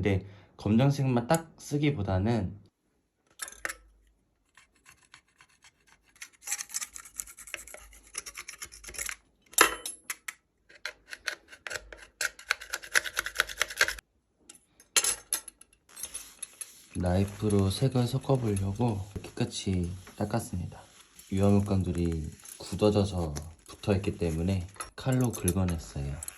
근데 검정색만 딱 쓰기보다는 나이프로 색을 섞어보려고 깨끗이 닦았습니다. 유화물감들이 굳어져서 붙어있기 때문에 칼로 긁어냈어요.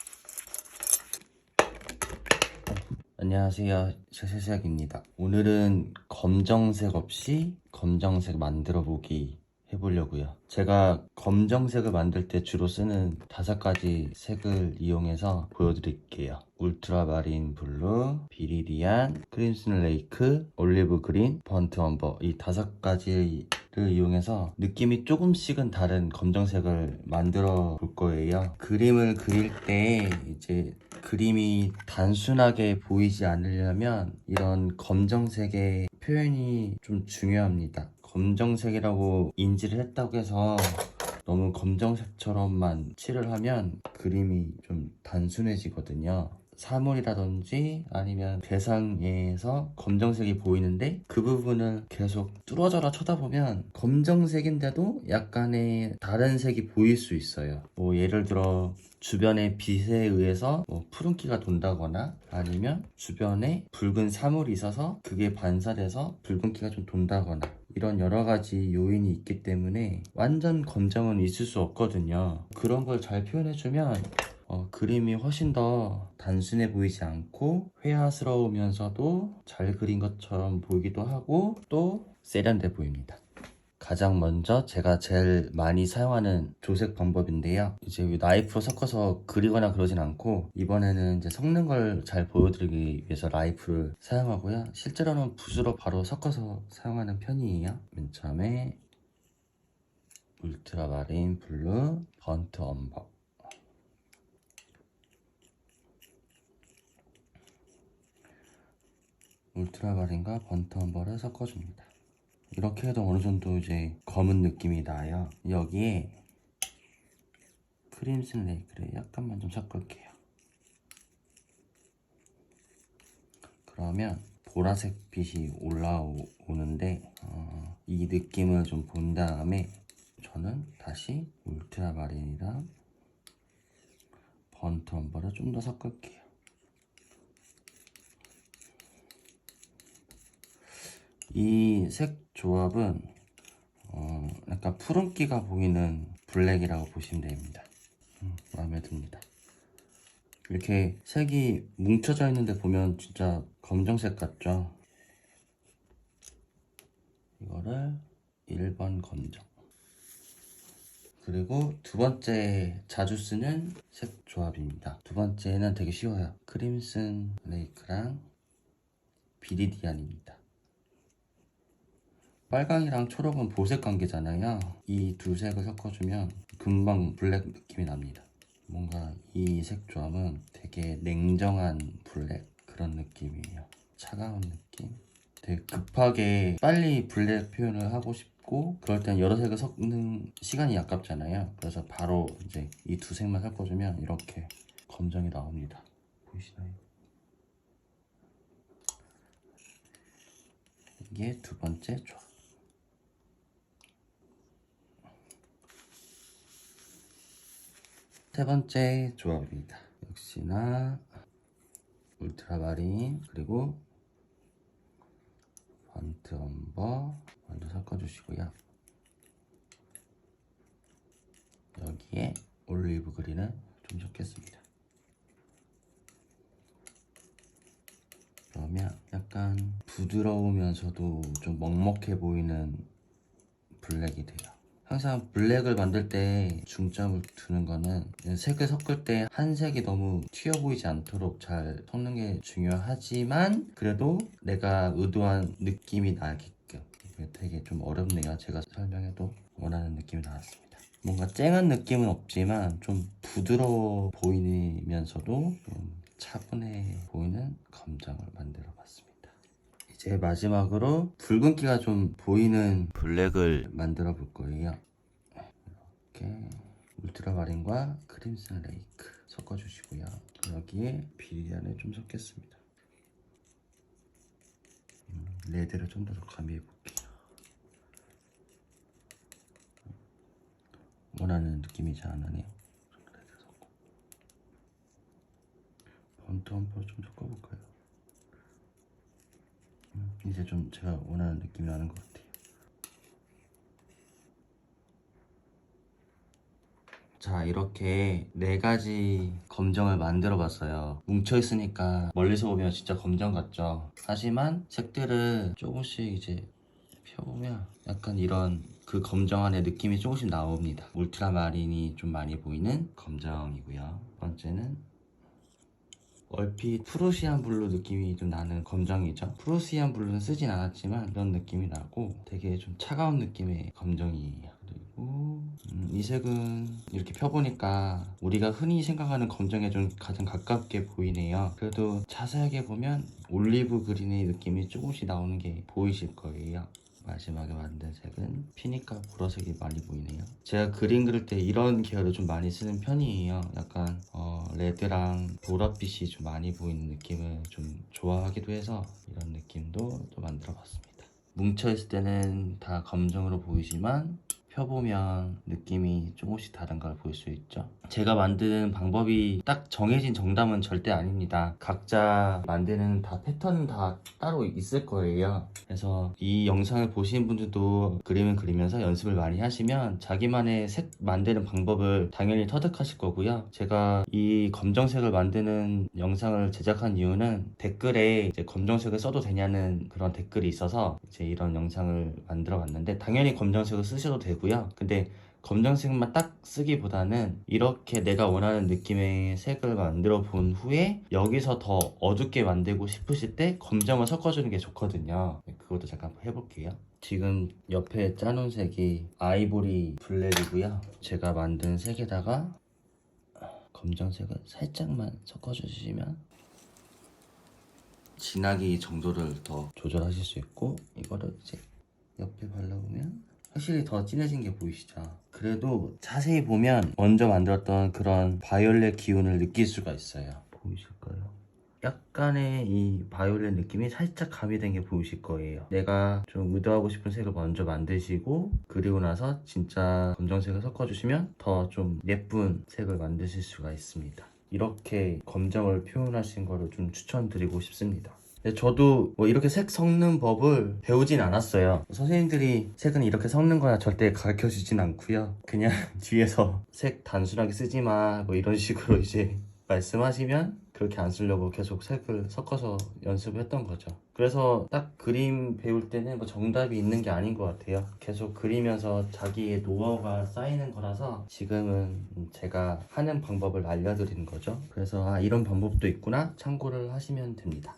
안녕하세요. 샤샤샥입니다. 오늘은 검정색 없이 검정색 만들어 보기 해보려고요. 제가 검정색을 만들 때 주로 쓰는 다섯 가지 색을 이용해서 보여드릴게요. 울트라마린 블루, 비리디안, 크림슨 레이크, 올리브 그린, 번트 엄버 이 다섯 가지 를 이용해서 느낌이 조금씩은 다른 검정색을 만들어 볼 거예요. 그림을 그릴 때 이제 그림이 단순하게 보이지 않으려면 이런 검정색의 표현이 좀 중요합니다. 검정색이라고 인지를 했다고 해서 너무 검정색처럼만 칠을 하면 그림이 좀 단순해지거든요. 사물이라든지 아니면 대상에서 검정색이 보이는데 그 부분을 계속 뚫어져라 쳐다보면 검정색인데도 약간의 다른 색이 보일 수 있어요. 뭐 예를 들어 주변의 빛에 의해서 뭐 푸른기가 돈다거나 아니면 주변에 붉은 사물이 있어서 그게 반사돼서 붉은기가 좀 돈다거나 이런 여러 가지 요인이 있기 때문에 완전 검정은 있을 수 없거든요. 그런 걸 잘 표현해주면 어, 그림이 훨씬 더 단순해 보이지 않고 회화스러우면서도 잘 그린 것처럼 보이기도 하고 또 세련돼 보입니다. 가장 먼저 제가 제일 많이 사용하는 조색 방법인데요. 이제 나이프로 섞어서 그리거나 그러진 않고 이번에는 이제 섞는 걸 잘 보여드리기 위해서 나이프를 사용하고요. 실제로는 붓으로 바로 섞어서 사용하는 편이에요. 맨 처음에 울트라마린 블루 번트 엄버 울트라마린과 번트 엄버를 섞어줍니다. 이렇게 해도 어느 정도 이제 검은 느낌이 나요. 여기에 크림슨 레이크를 약간만 좀 섞을게요. 그러면 보라색 빛이 올라오는데 어, 이 느낌을 좀 본 다음에 저는 다시 울트라마린이랑 번트 엄버를 좀 더 섞을게요. 이 색 조합은 어, 약간 푸른기가 보이는 블랙이라고 보시면 됩니다. 음, 마음에 듭니다. 이렇게 색이 뭉쳐져 있는데 보면 진짜 검정색 같죠? 이거를 1번 검정. 그리고 두 번째 자주 쓰는 색 조합입니다. 두 번째는 되게 쉬워요. 크림슨 레이크랑 비리디안입니다. 빨강이랑 초록은 보색 관계잖아요. 이 두 색을 섞어주면 금방 블랙 느낌이 납니다. 뭔가 이 색 조합은 되게 냉정한 블랙 그런 느낌이에요. 차가운 느낌. 되게 급하게 빨리 블랙 표현을 하고 싶고 그럴 땐 여러 색을 섞는 시간이 아깝잖아요. 그래서 바로 이제 이 두 색만 섞어주면 이렇게 검정이 나옵니다. 보이시나요? 이게 두 번째 조합. 세 번째 조합입니다. 역시나 울트라마린 그리고 번트 엄버 먼저 섞어주시고요. 여기에 올리브 그린을 좀 섞겠습니다. 그러면 약간 부드러우면서도 좀 먹먹해 보이는 블랙이 돼요. 항상 블랙을 만들 때 중점을 두는 거는 색을 섞을 때 한 색이 너무 튀어 보이지 않도록 잘 섞는 게 중요하지만 그래도 내가 의도한 느낌이 나게끔 되게 좀 어렵네요. 제가 설명해도 원하는 느낌이 나왔습니다. 뭔가 쨍한 느낌은 없지만 좀 부드러워 보이면서도 좀 차분해 보이는 검정을 만들 이제 마지막으로 붉은기가 좀 보이는 블랙을 만들어 볼 거예요. 이렇게 울트라 마린과 크림슨 레이크 섞어주시고요. 여기에 비리안을 좀 섞겠습니다. 레드를 좀 더 가미해 볼게요. 원하는 느낌이 잘 안 나네요. 레드 섞고. 번트 한 번 좀 섞어볼까요? 음, 이제 좀 제가 원하는 느낌이 나는 것 같아요. 자 이렇게 네 가지 검정을 만들어 봤어요. 뭉쳐 있으니까 멀리서 보면 진짜 검정 같죠? 하지만 색들을 조금씩 이제 펴보면 약간 이런 그 검정 안에 느낌이 조금씩 나옵니다. 울트라마린이 좀 많이 보이는 검정이고요. 두 번째는 얼핏 프루시안 블루 느낌이 좀 나는 검정이죠. 프루시안 블루는 쓰진 않았지만 이런 느낌이 나고 되게 좀 차가운 느낌의 검정이에요. 그리고 음, 이 색은 이렇게 펴보니까 우리가 흔히 생각하는 검정에 좀 가장 가깝게 보이네요. 그래도 자세하게 보면 올리브 그린의 느낌이 조금씩 나오는 게 보이실 거예요. 마지막에 만든 색은 피니까 보라색이 많이 보이네요. 제가 그림 그릴 때 이런 계열을 좀 많이 쓰는 편이에요. 약간 어, 레드랑 보랏빛이 좀 많이 보이는 느낌을 좀 좋아하기도 해서 이런 느낌도 또 만들어 봤습니다. 뭉쳐있을 때는 다 검정으로 보이지만 펴보면 느낌이 조금씩 다른 걸 볼 수 있죠. 제가 만드는 방법이 딱 정해진 정답은 절대 아닙니다. 각자 만드는 다 패턴 다 따로 있을 거예요. 그래서 이 영상을 보시는 분들도 그림을 그리면서 연습을 많이 하시면 자기만의 색 만드는 방법을 당연히 터득하실 거고요. 제가 이 검정색을 만드는 영상을 제작한 이유는 댓글에 검정색을 써도 되냐는 그런 댓글이 있어서 이제 이런 영상을 만들어 봤는데 당연히 검정색을 쓰셔도 되고 요. 근데 검정색만 딱 쓰기보다는 이렇게 내가 원하는 느낌의 색을 만들어 본 후에 여기서 더 어둡게 만들고 싶으실 때 검정을 섞어주는 게 좋거든요. 네, 그것도 잠깐 해볼게요. 지금 옆에 짜놓은 색이 아이보리 블랙이고요. 제가 만든 색에다가 검정색을 살짝만 섞어주시면 진하기 정도를 더 조절하실 수 있고 이거를 이제 옆에 발라보면 확실히 더 진해진 게 보이시죠? 그래도 자세히 보면 먼저 만들었던 그런 바이올렛 기운을 느낄 수가 있어요. 보이실까요? 약간의 이 바이올렛 느낌이 살짝 가미된 게 보이실 거예요. 내가 좀 의도하고 싶은 색을 먼저 만드시고 그리고 나서 진짜 검정색을 섞어주시면 더 좀 예쁜 색을 만드실 수가 있습니다. 이렇게 검정을 표현하신 거를 좀 추천드리고 싶습니다. 네, 저도 뭐 이렇게 색 섞는 법을 배우진 않았어요. 선생님들이 색은 이렇게 섞는 거야 절대 가르쳐 주진 않고요. 그냥 뒤에서 색 단순하게 쓰지 마, 뭐 이런 식으로 이제 말씀하시면 그렇게 안 쓰려고 계속 색을 섞어서 연습했던 거죠. 그래서 딱 그림 배울 때는 뭐 정답이 있는 게 아닌 것 같아요. 계속 그리면서 자기의 노하우가 쌓이는 거라서 지금은 제가 하는 방법을 알려드리는 거죠. 그래서 아, 이런 방법도 있구나 참고를 하시면 됩니다.